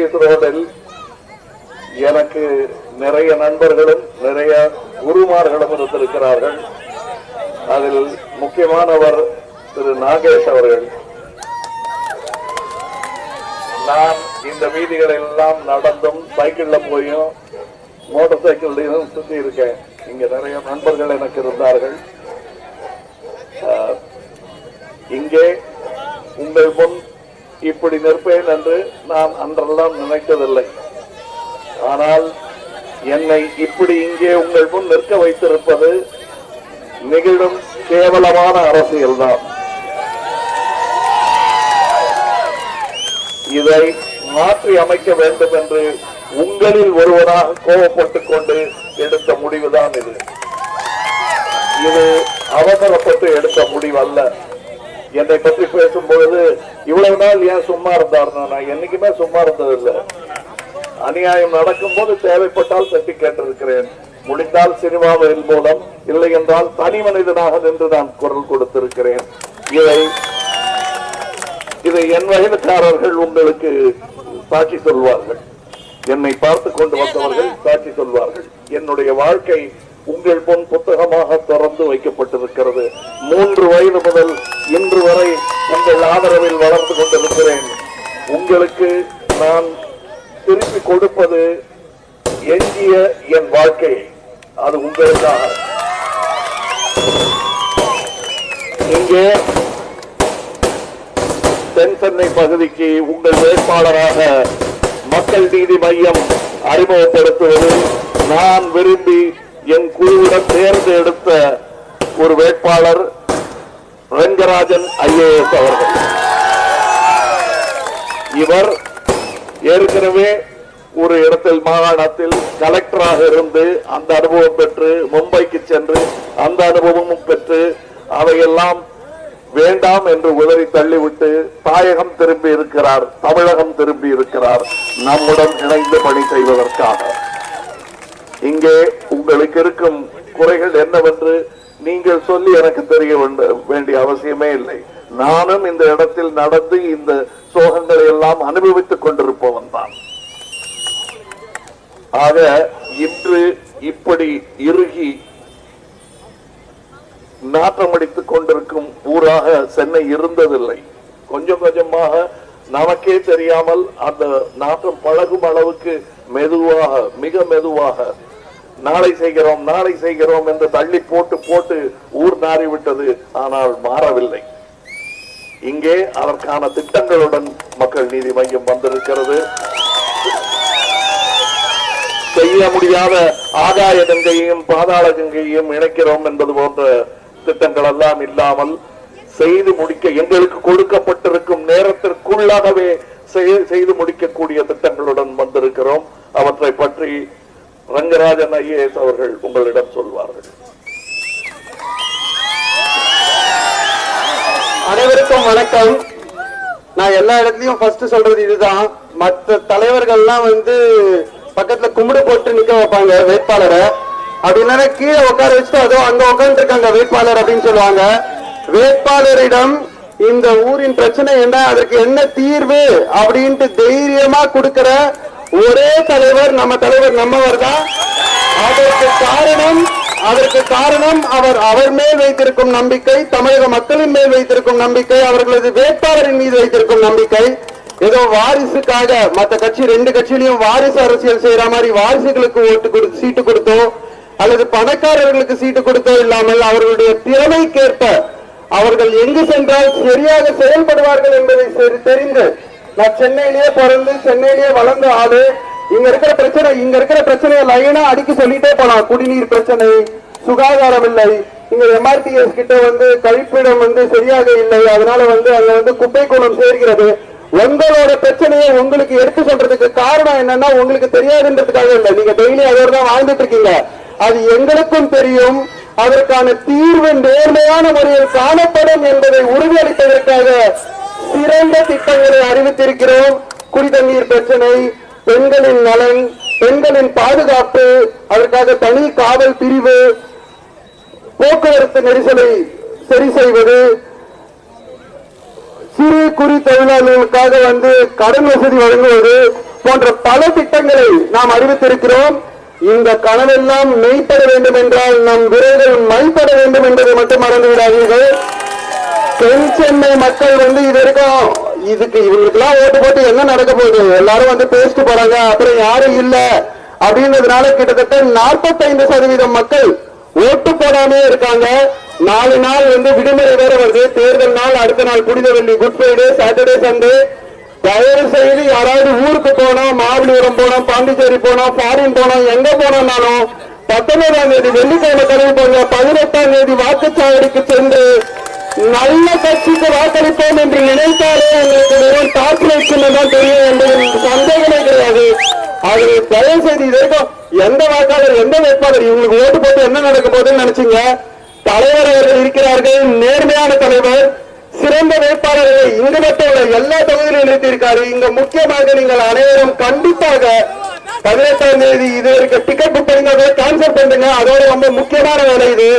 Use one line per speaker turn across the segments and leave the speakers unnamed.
இந்த எனக்கு நிறைய நண்பர்களும் நிறைய குருமார்களும் இருந்திருக்கிறார்கள். அதில் முக்கியமானவர் திரு நாகேஷ் அவர்கள். நான் இந்த வீதிகள் எல்லாம் நடந்தும் சைக்கிள்ல போயும் மோட்டார் சைக்கிள்லையும் சுத்தி இருக்கேன். இங்க நிறைய நண்பர்கள் எனக்கு இருந்தார்கள். இங்கே உங்கள் முன் இப்படி நிற்பேன் என்று நான் அன்றெல்லாம் நினைத்ததில்லை ஆனால் என்னை இப்படி இங்கே உங்கள் முன் நிற்க வைத்திருப்பது நிகழும் கேவலமான அரசியல்தான். இதை மாற்றி அமைக்க வேண்டும் என்று உங்களில் ஒருவராக கோபப்பட்டுக் கொண்டு எடுத்த முடிவுதான் இது. இது அவசரப்பட்டு எடுத்த முடிவு அல்ல என்னை பற்றி பேசும்பொழுது இவ்வளவு நாள் ஏன் சும்மா இருந்தார்னா நான் என்னைக்குமே சும்மா இருந்ததில்லை. அநியாயம் நடக்கும் போது தேவைப்பட்டால் தட்டி கேட்டிருக்கிறேன். முடிந்தால் சினிமாவின் மூலம் இல்லை என்றால் தனி மனிதனாக நின்று நான் குரல் கொடுத்திருக்கிறேன். இதை இதை என் வயதுக்காரர்கள் உங்களுக்கு சாட்சி சொல்வார்கள். என்னை பார்த்து கொண்டு வந்தவர்கள் சாட்சி சொல்வார்கள். என்னுடைய வாழ்க்கை உங்கள் பொன் புத்தகமாக திறந்து வைக்கப்பட்டிருக்கிறது. மூன்று வயது முதல் இன்று வரை உங்கள் ஆதரவில் வளர்ந்து கொண்டிருக்கிறேன் உங்களுக்கு நான் திருப்பி கொடுப்பது எஞ்சிய என் வாழ்க்கை. அது உங்களுக்காக. இங்கே தென் சென்னை பகுதிக்கு உங்கள் வேட்பாளராக மக்கள் நீதி மையம் அறிமுகப்படுத்துவது நான் விரும்பி என் குழுவிடம் தேர்ந்தெடுத்த ஒரு வேட்பாளர் ரங்கராஜன் ஐஏஎஸ் அவர்கள். இவர் ஏற்கனவே ஒரு இடத்தில் மாகாணத்தில் கலெக்டராக இருந்து அந்த அனுபவம் பெற்று மும்பைக்கு சென்று அந்த அனுபவமும் பெற்று அவையெல்லாம் வேண்டாம் என்று உதறி தள்ளிவிட்டு தாயகம் திரும்பி இருக்கிறார் தமிழகம் திரும்பி இருக்கிறார் நம்முடன் இணைந்து பணி செய்வதற்காக. இங்கே உங்களுக்கு இருக்கும் குறைகள் என்னவென்று நீங்கள் சொல்லி எனக்கு தெரிய வேண்ட- வேண்டிய அவசியமே இல்லை. நானும் இந்த இடத்தில் நடந்து இந்த சோகங்களை எல்லாம் அனுபவித்துக் கொண்டிருப்பவன் தான். ஆக இன்று இப்படி இறுகி நாற்றமடித்துக் கொண்டிருக்கும் ஊராக சென்னை இருந்ததில்லை. கொஞ்சம் கொஞ்சமாக நமக்கே தெரியாமல் அந்த நாற்றம் பழகும் அளவுக்கு மெதுவாக மிக மெதுவாக நாளை செய்கிறோம் நாளை செய்கிறோம் என்று தள்ளி போட்டு போட்டு ஊர் நாறிவிட்டது ஆனால் மாறவில்லை. இங்கே அதற்கான திட்டங்களுடன் மக்கள் நீதி மையம் வந்திருக்கிறது. செய்ய முடியாத ஆகாய கங்கையையும் பாதாள கங்கையையும் இணைக்கிறோம் என்பது போன்ற திட்டங்கள் எல்லாம் இல்லாமல் செய்து முடிக்க எங்களுக்கு கொடுக்கப்பட்டிருக்கும் நேரத்திற்குள்ளாகவே செய்து முடிக்கக்கூடிய திட்டங்களுடன் வந்திருக்கிறோம். அவற்றை பற்றி ரங்கராஜன் ஐஏஎஸ் அவர்கள் உங்களிடம் சொல்வார்கள்.
அனைவருக்கும் வணக்கம். நான் எல்லா இடத்துலயும் ஃபர்ஸ்ட் சொல்றது இதுதான். மற்ற தலைவர்கள்லாம் வந்து பக்கத்துல கும்பிடு போட்டு நிக்க வைப்பாங்க வேட்பாளரை. அப்படி இல்லைன்னா கீழே உட்கார வச்சுட்டு அதோ அங்க உட்கார்ந்து இருக்காங்க வேட்பாளர் அப்படின்னு சொல்லுவாங்க. வேட்பாளரிடம் இந்த ஊரின் பிரச்சனை என்ன அதற்கு என்ன தீர்வு அப்படின்ட்டு தைரியமா கொடுக்கிற ஒரே தலைவர் நம்ம தலைவர் நம்மவர் தான் அதற்கு காரணம் அதற்கு காரணம் அவர் அவர் மேல் வைத்திருக்கும் நம்பிக்கை தமிழக மக்களின் மேல் வைத்திருக்கும் நம்பிக்கை அவர்களது வேட்பாளரின் மீது வைத்திருக்கும் நம்பிக்கை. ஏதோ வாரிசுக்காக மற்ற கட்சி ரெண்டு கட்சியிலையும் வாரிசு அரசியல் செய்யற மாதிரி வாரிசுகளுக்கு ஓட்டு கொடுத்து சீட்டு கொடுத்தோ அல்லது பணக்காரர்களுக்கு சீட்டு கொடுத்தோ இல்லாமல் அவர்களுடைய திறமைக்கேற்ப அவர்கள் எங்கு சென்றால் சரியாக செயல்படுவார்கள் என்பதை தெரிந்து நான் சென்னையிலேயே பிறந்து சென்னையிலேயே வளர்ந்த ஆளு. இங்க இருக்கிற பிரச்சனை இங்க இருக்கிற பிரச்சனையை லைனா அடிக்க சொல்லிட்டே போலாம். குடிநீர் பிரச்சனை சுகாதாரம் இல்லை. இங்க எம்ஆர்டிஎஸ் கிட்ட வந்து கழிப்பிடம் வந்து சரியாக இல்லை. அதனால வந்து அங்க வந்து குப்பை குளம் சேர்கிறது. உங்களோட பிரச்சனையை உங்களுக்கு எடுத்து சொல்றதுக்கு காரணம் என்னன்னா உங்களுக்கு தெரியாதுன்றதுக்காக இல்லை. நீங்க டெய்லி அதோட தான் வாழ்ந்துட்டு இருக்கீங்க. அது எங்களுக்கும் தெரியும். அதற்கான தீர்வு நேர்மையான முறையில் காணப்படும் என்பதை உறுதியளிப்பதற்காக சிறந்த திட்டங்களை அறிவித்திருக்கிறோம். குடிதண்ணீர் பிரச்சனை பெண்களின் நலன் பெண்களின் பாதுகாப்பு அதற்காக தனி காவல் பிரிவு போக்குவரத்து நெரிசலை சரி செய்வது. சிறு குறு தொழிலாளர்களுக்காக வந்து கடன் வசதி வழங்குவது போன்ற பல திட்டங்களை நாம் அறிவித்திருக்கிறோம். இந்த கனவெல்லாம் மெய்ப்பட வேண்டும் என்றால் நம் விரைவில் மைப்பட வேண்டும் என்பதை மட்டும் மறந்து விடாதீர்கள் தென் சென்னை மக்கள் வந்து இது வரைக்கும் இதுக்கு இவங்களுக்கெல்லாம் ஓட்டு போட்டு என்ன நடக்க போகுது? எல்லாரும் வந்து பேசிட்டு போறாங்க. அப்புறம் யாரும் இல்ல. அப்படின்றதுனால கிட்டத்தட்ட 45% சதவீதம் மக்கள் ஓட்டு போடாமே இருக்காங்க. நாலு நாள் வந்து விடுமுறை வேற வருது. தேர்தல் நாள் அடுத்த நாள் புனித வெள்ளி குட் ஃப்ரைடே சாட்டர்டே சண்டே தயவு செய்து யாராவது ஊருக்கு போனோம் மாமல்லபுரம் போனோம் பாண்டிச்சேரி போனோம் ஃபாரின் போனோம் எங்க போனோம்னாலும் பத்தொன்பதாம் தேதி வெள்ளிக்கிழமை கிளம்பி போங்க. பதினெட்டாம் தேதி வாக்குச்சாவடிக்கு சென்று நல்ல கட்சிக்கு வாக்களிப்போம் என்று நினைத்தாலே எங்களுக்கு வெறும் டார்ச்லைட் சின்னம் தெரியும் என்பதில் சந்தேகமே கிடையாது. ஆகவே தயவு செய்து இது வரைக்கும் எந்த வாக்காளர் எந்த வேட்பாளர் இவங்களுக்கு ஓட்டு போட்டு என்ன நடக்க போகுதுன்னு நினைச்சீங்க? தலைவர் அவர்கள் இருக்கிறார்கள் நேர்மையான தலைவர் சிறந்த வேட்பாளர்களை இங்கு மட்டும் எல்லா தொகுதியிலும் நிறுத்தியிருக்காரு. இங்க முக்கியமாக நீங்கள் அனைவரும் கண்டிப்பாக பதினெட்டாம் தேதி இது இருக்க டிக்கெட் புக் பண்ணி அதை கேன்சல் பண்ணுங்க அதோட ரொம்ப முக்கியமான வேலை இது.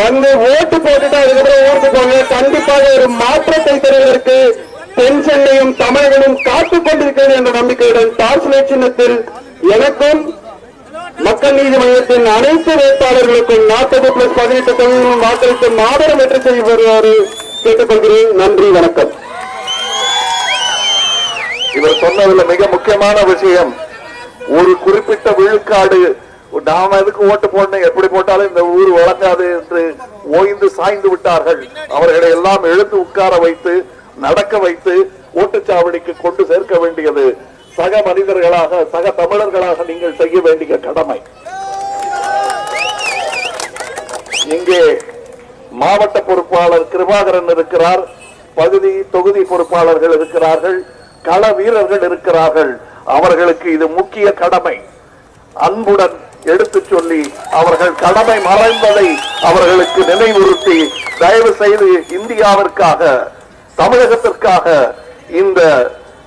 வந்து ஓட்டு போட்டுட்டு அதுக்கப்புறம் ஓட்டு போங்க கண்டிப்பாக ஒரு மாற்றத்தை தருவதற்கு தென் சென்னையும் தமிழகமும் காத்துக் கொண்டிருக்கிறது என்ற நம்பிக்கையுடன் டார்ச்லைட் சின்னத்தில் எனக்கும் மக்கள் நீதி மையத்தின் அனைத்து வேட்பாளர்களுக்கும் நாற்பது பிளஸ் பதினெட்டு தொகுதிகளும் வாக்களித்து மாபெரும் வெற்றி செய்ய வருவாரு கேட்டுக்கொள்கிறேன். நன்றி வணக்கம்.
இவர் சொன்னதுல மிக முக்கியமான விஷயம் ஒரு குறிப்பிட்ட விழுக்காடு நாம எதுக்கு ஓட்டு போடணும்? எப்படி போட்டாலும் இந்த ஊர் வழங்காது என்று ஓய்ந்து சாய்ந்து விட்டார்கள். அவர்களை எல்லாம் எழுந்து உட்கார வைத்து நடக்க வைத்து ஓட்டுச்சாவடிக்கு கொண்டு சேர்க்க வேண்டியது சக மனிதர்களாக சக தமிழர்களாக நீங்கள் செய்ய வேண்டிய கடமை. இங்கே மாவட்ட பொறுப்பாளர் கிருபாகரன் இருக்கிறார் பகுதி தொகுதி பொறுப்பாளர்கள் இருக்கிறார்கள் கள வீரர்கள் இருக்கிறார்கள். அவர்களுக்கு இது முக்கிய கடமை. அன்புடன் எடுத்து சொல்லி அவர்கள் கடமை மறைந்ததை அவர்களுக்கு நினைவுறுத்தி தயவு செய்து இந்தியாவிற்காக தமிழகத்திற்காக இந்த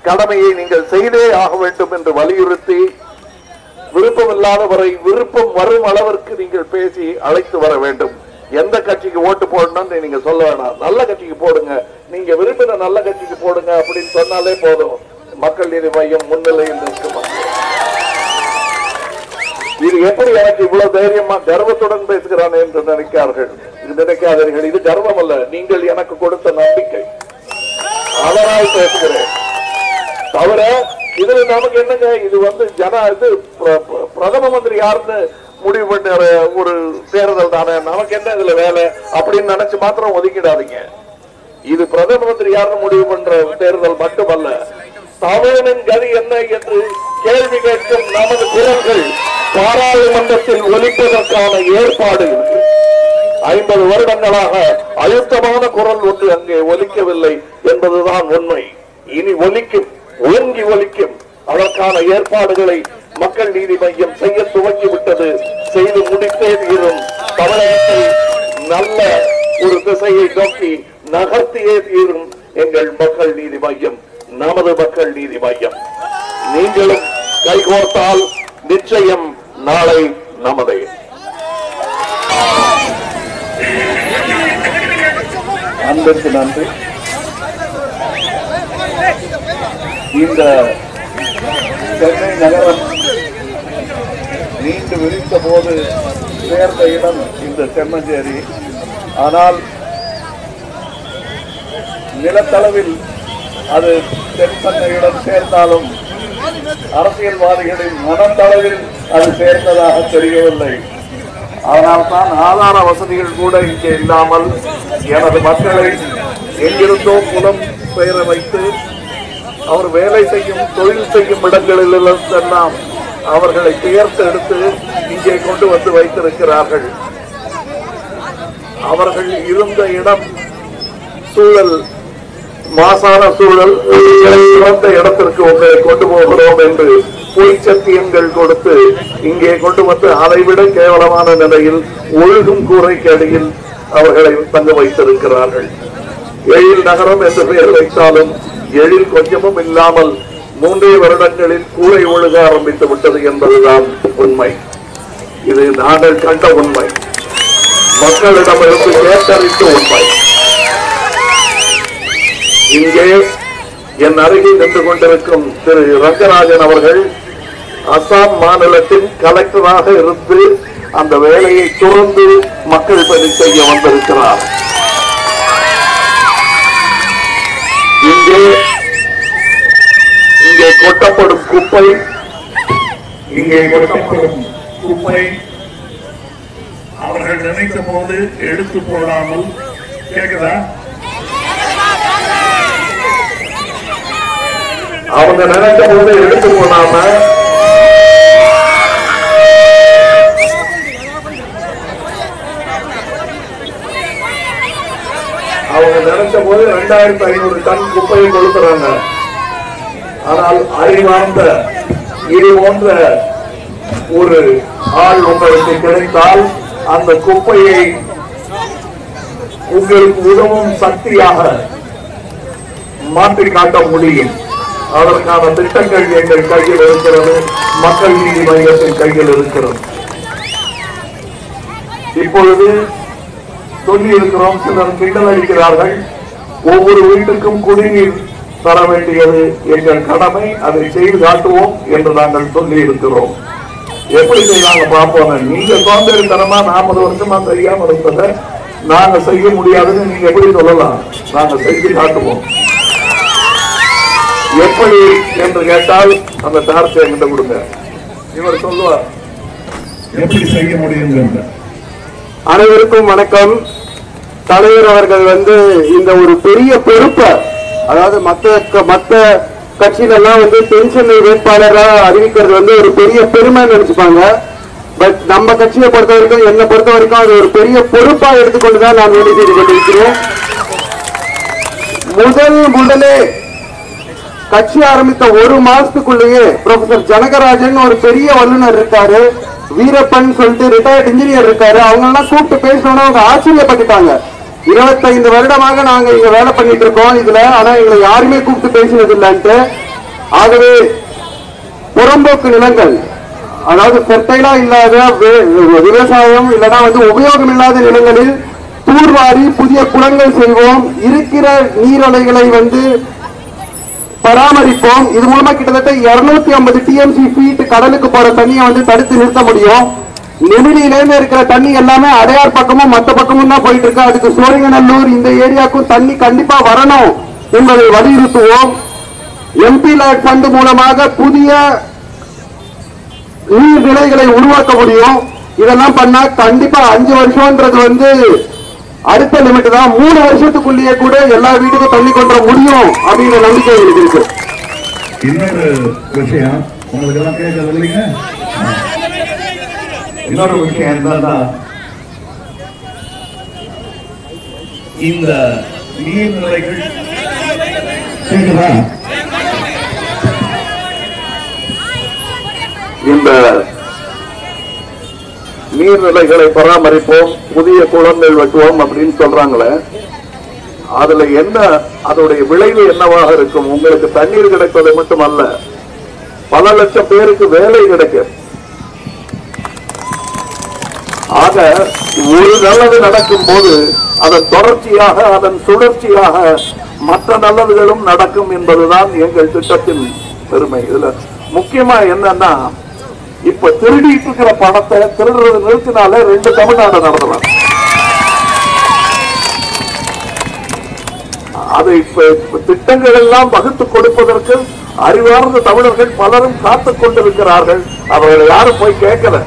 கடமையை நீங்கள் செய்தே ஆக வேண்டும் என்று வலியுறுத்தி விருப்பம் இல்லாதவரை விருப்பம் வரும் அளவிற்கு நீங்கள் பேசி அழைத்து வர வேண்டும். எந்த கட்சிக்கு ஓட்டு போடணும்னு நீங்க சொல்ல வேணாம். நல்ல கட்சிக்கு போடுங்க. நீங்க விரும்பின நல்ல கட்சிக்கு போடுங்க அப்படின்னு சொன்னாலே போதும். மக்கள் நீதி மையம் முன்னிலையில் இருக்குமா இது எப்படி எனக்கு இவ்வளவு தைரியமா கர்வத்துடன் பேசுகிறான் என்று நினைக்கிறார்கள் நினைக்காதீர்கள் இது கர்வம் அல்ல நீங்கள் எனக்கு கொடுத்த நம்பிக்கை. அதனால் பேசுகிறேன். தவிர இதுல நமக்கு என்னங்க? இது வந்து ஜன இது பிரதம மந்திரி யாருன்னு முடிவு பண்ணுற ஒரு தேர்தல் தானே. நமக்கு என்ன இதுல வேலை? அப்படின்னு நினைச்சு மாத்திரம் ஒதுக்கிடாதீங்க. இது பிரதம மந்திரி யாருன்னு முடிவு பண்ற தேர்தல் மட்டுமல்ல. தமிழனின் கதி என்ன என்று கேள்வி கேட்கும் நமது குரல்கள். பாராளுமன்றத்தில் ஒலிப்பதற்கான ஏற்பாடு. ஐம்பது வருடங்களாக அழுத்தமான குரல் ஒன்று அங்கே ஒலிக்கவில்லை என்பதுதான் உண்மை. இனி ஒலிக்கும் ஓங்கி ஒலிக்கும் அதற்கான ஏற்பாடுகளை மக்கள் நீதி மையம் செய்ய துவங்கிவிட்டது. செய்து முடித்தே தீரும். தமிழகத்தை நல்ல ஒரு திசையை நோக்கி நகர்த்தியே தீரும் எங்கள் மக்கள் நீதி மையம் நமது மக்கள் நீதி மையம். நீங்களும் கைகோர்த்தால் நிச்சயம் நாளை நமதே. அன்பிற்கு நன்றி. இந்த சென்னை நகரம் நீண்டு விரித்த போது சேர்ந்த இடம் இந்த செம்மஞ்சேரி. ஆனால் நிலத்தளவில் அது தென்பண்ணையுடன் சேர்ந்தாலும் அரசியல்வாதிகளின் மனத்தளவில் அது சேர்ந்ததாக தெரியவில்லை. அதனால்தான் ஆதார வசதிகள் கூட இங்கே இல்லாமல் எனது மக்களை எங்கிருந்தோ புலம் பெயர வைத்து அவர் வேலை செய்யும் தொழில் செய்யும் இடங்களிலெல்லாம் அவர்களை பெயர்த்து எடுத்து இங்கே கொண்டு வந்து வைத்திருக்கிறார்கள். அவர்கள் இருந்த இடம் சூழல் மாசான சூழல் சிறந்த இடத்திற்கு உங்களை கொண்டு போகிறோம் என்று பொய்ச்சத்தியங்கள் கொடுத்து இங்கே கொண்டு வந்து அதைவிட கேவலமான நிலையில் ஒழுகும் கூரைக்கு அடியில் அவர்களை தங்க வைத்திருக்கிறார்கள். எழில் நகரம் என்று பெயர் வைத்தாலும் எழில் கொஞ்சமும் இல்லாமல் மூன்றே வருடங்களில் கூரை ஒழுக ஆரம்பித்து விட்டது என்பதுதான் உண்மை. இது நாங்கள் கண்ட உண்மை. மக்களிடமிருந்து கேட்டறிந்த உண்மை. இங்கே என் அருகில் நின்று கொண்டிருக்கும் திரு ரங்கராஜன் அவர்கள் அசாம் மாநிலத்தின் கலெக்டராக இருந்து அந்த வேலையை துறந்து மக்கள் பணி செய்ய வந்திருக்கிறார். இங்கே இங்கே கொட்டப்படும் குப்பை இங்கே கொட்டப்படும் குப்பை அவர்கள் நினைத்த போது எடுத்து போடாமல் கேக்குதா? அவங்க நினைத்த போது எடுத்து போடாம அவங்க நினைச்ச போது ரெண்டாயிரத்தி ஐநூறு டன் குப்பையை கொடுக்கிறாங்க ஆனால் அறிவார்ந்த இது போன்ற ஒரு ஆள் உங்களுக்கு கிடைத்தால் அந்த குப்பையை உங்களுக்கு உதவும் சக்தியாக மாற்றி காட்ட முடியும். அதற்கான திட்டங்கள் எங்கள் கையில் இருக்கிறது. மக்கள் நீதி மையத்தின் கையில் இருக்கிறது. இப்பொழுது சொல்லி இருக்கிறோம் சிலர் கிண்டல் அளிக்கிறார்கள் ஒவ்வொரு வீட்டுக்கும் குடிநீர் தர வேண்டியது எங்கள் கடமை. அதை செய்து காட்டுவோம் என்று நாங்கள் சொல்லி இருக்கிறோம் எப்படி செய்வாங்க பார்ப்போம் நீங்க சோம்பேறித்தனமா நாற்பது வருஷமா செய்யாமல் இருப்பதை நாங்க செய்ய முடியாதுன்னு நீங்க எப்படி சொல்லலாம்? நாங்க செஞ்சு காட்டுவோம். எப்படி என்று கேட்டால் அந்த டார்ச் என்கிட்ட கொடுங்க. இவர் சொல்லுவார். எப்படி செய்ய முடியும்
அனைவருக்கும் வணக்கம். தலைவர் அவர்கள் வந்து இந்த ஒரு பெரிய பொறுப்பை அதாவது மத்த மத்த கட்சியில எல்லாம் வந்து தென்சென்னை வேட்பாளரா அறிவிக்கிறது வந்து ஒரு பெரிய பெருமை நினைச்சுப்பாங்க. பட் நம்ம கட்சியை பொறுத்த வரைக்கும் என்னை பொறுத்த வரைக்கும் அது ஒரு பெரிய பொறுப்பா எடுத்துக்கொண்டுதான் நான் வேலை செய்து கொண்டிருக்கிறேன். முதல் முதலே கட்சி ஆரம்பித்த ஒரு மாசத்துக்குள்ளேயே ப்ரொஃபசர் ஜனகராஜன் ஒரு பெரிய வல்லுநர் இருக்காரு. வீரப்பன் சொல்லிட்டு ரிட்டையர்ட் இன்ஜினியர் இருக்காரு. அவங்க எல்லாம் கூப்பிட்டு பேசணும்னு அவங்க ஆச்சரியப்பட்டுட்டாங்க. இருபத்தைந்து வருடமாக நாங்க இங்க வேலை பண்ணிட்டு இருக்கோம் இதுல. ஆனா எங்களை யாருமே கூப்பிட்டு பேசினது இல்லைன்ட்டு ஆகவே புறம்போக்கு நிலங்கள் அதாவது ஃபெர்டைலா இல்லாத வே- விவசாயம் இல்லைன்னா வந்து உபயோகம் இல்லாத நிலங்களில் தூர்வாரி புதிய குளங்கள் செய்வோம் இருக்கிற நீரலைகளை வந்து பராமரிப்போம். இது மூலமா கிட்டத்தட்ட 250 ஐம்பது டிஎம்சி ஃபீட் கடலுக்கு போற தண்ணியை வந்து தடுத்து நிறுத்த முடியும். நெமிலியிலேருந்து இருக்கிற தண்ணி எல்லாமே அடையார் பக்கமும் மற்ற பக்கமும் தான் போயிட்டு இருக்கு. அதுக்கு சோழிங்கநல்லூர் இந்த ஏரியாவுக்கும் தண்ணி கண்டிப்பா வரணும் என்பதை வலியுறுத்துவோம். எம்பி லேட் ஃபண்ட் மூலமாக புதிய நீர்நிலைகளை உருவாக்க முடியும். இதெல்லாம் பண்ணா கண்டிப்பா அஞ்சு வருஷம்ன்றது வந்து அடுத்த லிமிட் தான் மூணு வருஷத்துக்குள்ளேயே கூட எல்லா வீட்டுக்கும் தண்ணி கொண்டு வர முடியும் அப்படிங்கிற நம்பிக்கை எனக்கு இருக்கு.
இன்னொரு விஷயம் உங்களுக்கு எல்லாம் கேட்கறது இல்லைங்க? இன்னொரு விஷயம் என்னன்னா இந்த நீர்நிலைகள்
இந்த நீர்நிலைகளை பராமரிப்போம் புதிய குளங்கள் வெட்டுவோம் அப்படின்னு சொல்றாங்களே. அதுல என்ன அதோடைய விளைவு என்னவாக இருக்கும்? உங்களுக்கு தண்ணீர் கிடைப்பது மட்டுமல்ல பல லட்சம் பேருக்கு வேலை கிடைக்கும் ஆக ஒரு நல்லது நடக்கும் போது அதன் தொடர்ச்சியாக அதன் சுழற்சியாக மற்ற நல்லதுகளும் நடக்கும் என்பதுதான் எங்கள் திட்டத்தின் பெருமை. இதுல முக்கியமா என்னன்னா இப்ப திருடிட்டு இருக்கிற பணத்தை திருடுறது நிறுத்தினால ரெண்டு தமிழ்நாடு நடத்தலாம் அதை இப்ப திட்டங்கள் எல்லாம் வகுத்து கொடுப்பதற்கு அறிவார்ந்த தமிழர்கள் பலரும் காத்து கொண்டிருக்கிறார்கள். அவர்களை யாரும் போய் கேட்கல.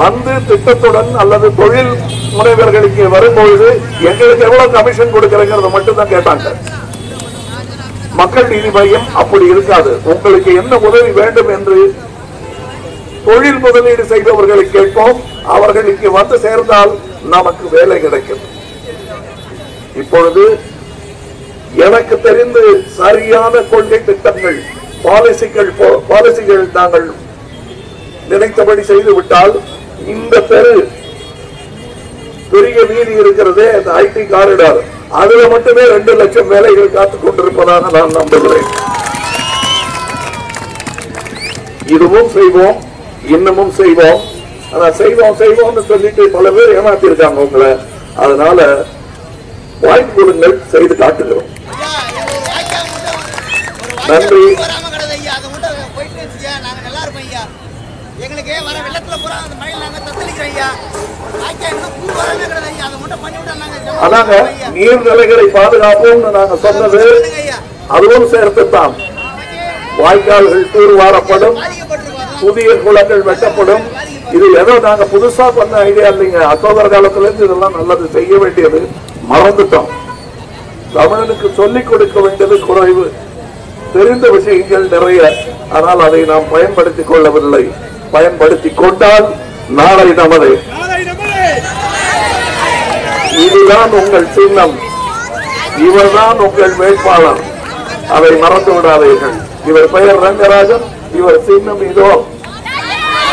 வந்து திட்டத்துடன் அல்லது தொழில் முனைவர்களுக்கு வரும்பொழுது எங்களுக்கு எவ்வளவு கமிஷன் கொடுக்கறங்கிறத மட்டும் தான் கேட்டாங்க. மக்கள் நீதி மையம் அப்படி இருக்காது. உங்களுக்கு என்ன உதவி வேண்டும் என்று தொழில் முதலீடு செய்பவர்களை கேட்போம். அவர்கள் இங்கு வந்து சேர்ந்தால் நமக்கு வேலை கிடைக்கும். இப்பொழுது எனக்கு தெரிந்து சரியான கொள்கை திட்டங்கள் பாலிசிகள் பாலிசிகள் நாங்கள் நினைத்தபடி செய்து விட்டால் இந்த தெரு பெரிய வீதி இருக்கிறதே அந்த ஐடி காரிடார். அதுல மட்டுமே ரெண்டு லட்சம் வேலைகள் காத்துக் கொண்டிருப்பதாக நான் நம்புகிறேன். இதுவும் செய்வோம். இன்னமும் செய்வோம். ஆனா செய்வோம் செய்வோம்னு சொல்லிட்டு பல பேர் ஏமாத்தி இருக்காங்க உங்களை. அதனால வாய்ப்பு கொடுங்கள் செய்து காட்டுகிறோம். நன்றி.
வராம வர வெள்ளத்துல பூரா அந்த மழையில நாங்க தத்தளிக்கிறோம் ஐயா இன்னும் பூ ஐயா அதை மட்டும் பண்ணி விட்டா நாங்க
அதாங்க நீர்நிலைகளை பாதுகாப்போம்னு நாங்க சொன்னது
பண்ணுங்க
அதுவும் சேர்த்துத்தான். வாய்க்கால்கள் தூர்வாரப்படும்.
வாரப்படும்
புதிய குளங்கள் வெட்டப்படும். இது ஏதோ நாங்க புதுசா பண்ண ஐடியா இல்லைங்க. அசோகர் காலத்துல இருந்து இதெல்லாம் நல்லது. செய்ய வேண்டியது மறந்துட்டோம். தமிழனுக்கு சொல்லிக் கொடுக்க வேண்டியது குறைவு. தெரிந்த விஷயங்கள் நிறைய. ஆனால் அதை நாம் பயன்படுத்திக் கொள்ளவில்லை. பயன்படுத்தி கொண்டால் நாளை நமது. இதுதான் உங்கள் சின்னம். இவர்தான் உங்கள் வேட்பாளர். அதை மறந்து விடாதீர்கள். இவர் பெயர் ரங்கராஜன் இவர் சின்னம் இதோ.